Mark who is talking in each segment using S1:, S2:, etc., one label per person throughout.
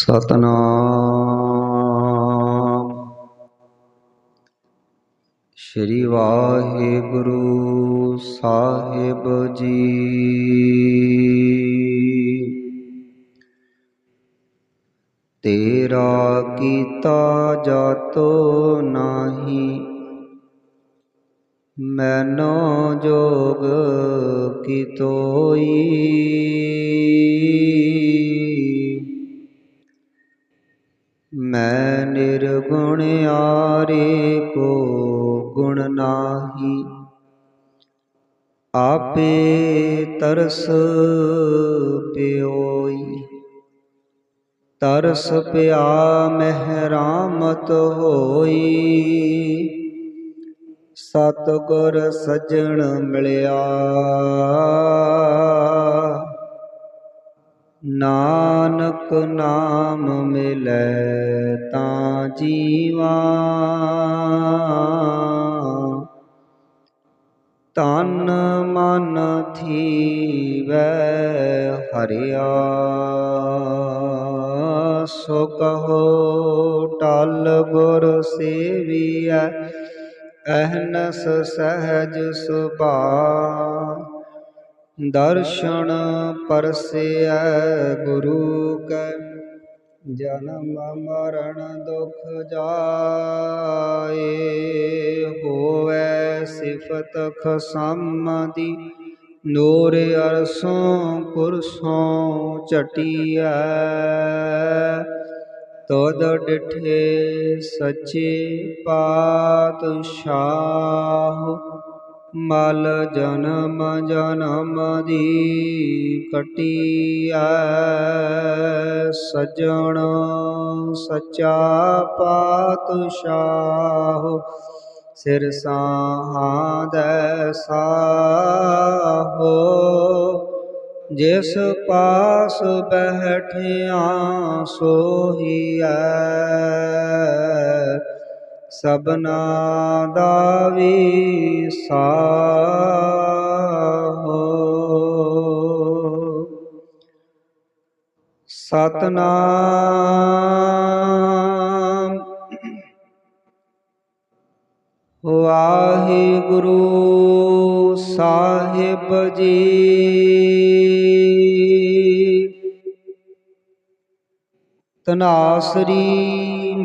S1: ਸਤਨਾਮ। ਸ਼੍ਰੀ ਵਾਹਿਗੁਰੂ ਸਾਹਿਬ ਜੀ। ਤੇਰਾ ਕੀਤਾ ਜਾਤੋ ਨਾਹੀ ਮੈਨੋ ਜੋਗ ਕੀ ਤੋਈ ਗੁਣ ਆਰੇ ਕੋ ਗੁਣ ਨਾਹੀ। ਆਪੇ ਤਰਸ ਪਿਓਈ। ਤਰਸ ਪਿਆ ਮਹਿਰਾਮਤ ਹੋਈ। ਸਤਿਗੁਰ ਸਜਣ ਮਿਲਿਆ। ਨਾਨਕ ਨਾਮ ਮਿਲੈ ਤਾਂ ਜੀਵਾ। ਤਨ ਮਨ ਥੀਵੈ ਹਰਿਆ, ਸੋ ਕਹੋ ਟਲ ਗੁਰ ਸੇਵੀਐ, ਅਹਨਸ ਸਹਜ ਸੁਭਾ। ਦਰਸ਼ਨ ਪਰਸੈ ਗੁਰੂ ਕੈ, ਜਨਮ ਮਰਨ ਦੁਖ ਜਾਏ, ਹੋਵੈ ਸਿਫਤ ਖਸਮ ਦੀ ਨੂਰ ਅਰਸੋਂ ਪੁਰਸੋਂ ਚਟਿਆ ਤੋਦ ਡਿਠੇ ਸੱਚੇ ਪਾਤਸ਼ਾਹ ਮਲ ਜਨਮ ਜਨਮ ਦੀ ਕਟੀਐ, ਸਜਣ ਸਚਾ ਪਾਤਸ਼ਾਹ। ਸਿਰ ਸਾਹਾਦੈ ਸਾਹੋ, ਜਿਸ ਪਾਸ ਬਹਿਠਿਆ ਸੋਹੀਐ। ਸਬਨਾ ਦਾ ਵੀ ਸਾਹੋ। ਸਤਨਾਮ ਵਾਹਿਗੁਰੂ ਸਾਹਿਬ ਜੀ। ਤਨਾਸਰੀ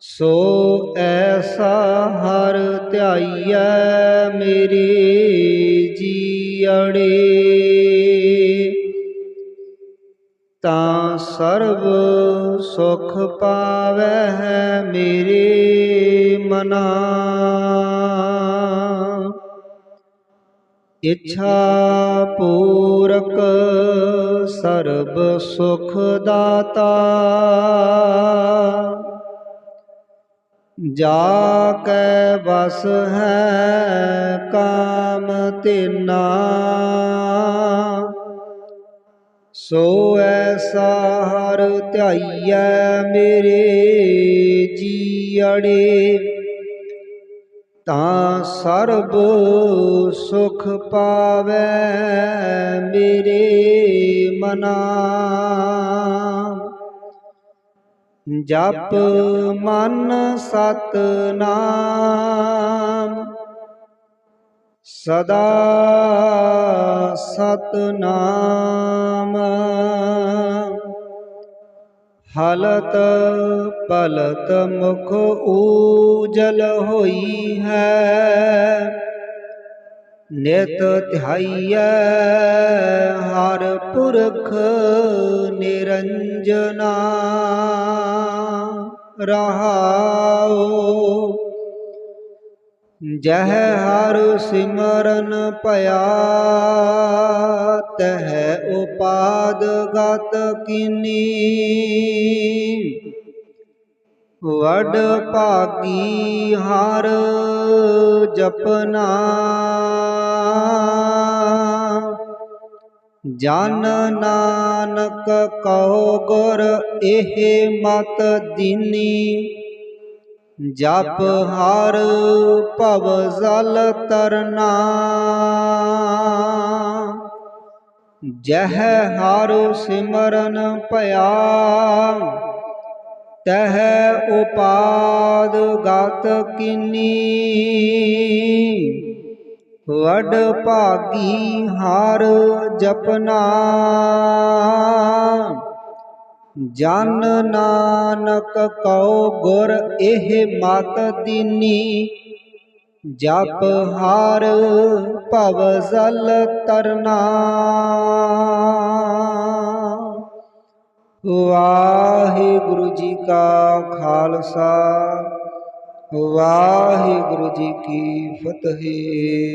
S1: ਸੋ ਐਸਾ ਹਰ ਧਿਆਈਐ ਮੇਰੇ ਜੀਅੜੇ ਤਾਂ ਸਰਬ ਸੁਖ ਪਾਵੈ ਹੈ ਮੇਰੇ ਮਨਾ। ਇੱਛਾ ਪੂਰਕ ਸਰਬ ਸੁਖ ਦਾਤਾ। ਜਾ ਕੈ ਬਸ ਹੈ ਕਾਮ ਤਿਨਾ। ਸੋ ਐਸਾ ਹਰ ਧਿਆਈਐ ਮੇਰੇ ਜੀਅੜੇ। ਤਾਂ ਸਰਬ ਸੁਖ ਪਾਵੈ ਮੇਰੇ ਮਨਾ। ਜਪ ਮਨ ਸਤ ਨਾਮ ਸਦਾ ਸਤ ਨਾਮ ਹਲਤ ਪਲਤ ਮੁਖ ਊਜਲ ਹੋਈ ਹੈ। ਨਿਤ ਧਿਆਈਐ ਹਰ ਪੁਰਖ ਨਿਰੰਜਨਾ। ਰਹਾਉ, ਜਹ ਹਰ ਸਿਮਰਨ ਭਇਆ, ਤਹ ਉਪਾਦ ਗਤ ਕਿਨੀ। ਵਡ ਭਾਗੀ ਹਰ ਜਪਨਾ। ਜਨ ਨਾਨਕ ਕਉ ਗੁਰ ਇਹ ਮਤ ਦੀਨੀ, ਜਪ ਹਰ ਭਵ ਜਲ ਤਰਨਾ। ਜਹ ਹਰ ਸਿਮਰਨ ਭਇਆ, ਤਹ ਉਪਾਦ ਗਤ ਕੀਨੀ। ਵਡ ਭਾਗੀ ਹਰ ਜਪਨਾ। ਜਨ ਨਾਨਕ ਕਉ ਗੁਰ ਇਹ ਮਤ ਦੀਨੀ। ਜਪ ਹਰ ਭਵ ਜਲ ਤਰਨਾ। ਵਾਹਿਗੁਰੂ ਜੀ ਕਾ ਖਾਲਸਾ। ਵਾਹਿਗੁਰੂ ਜੀ ਕੀ ਫਤਿਹ।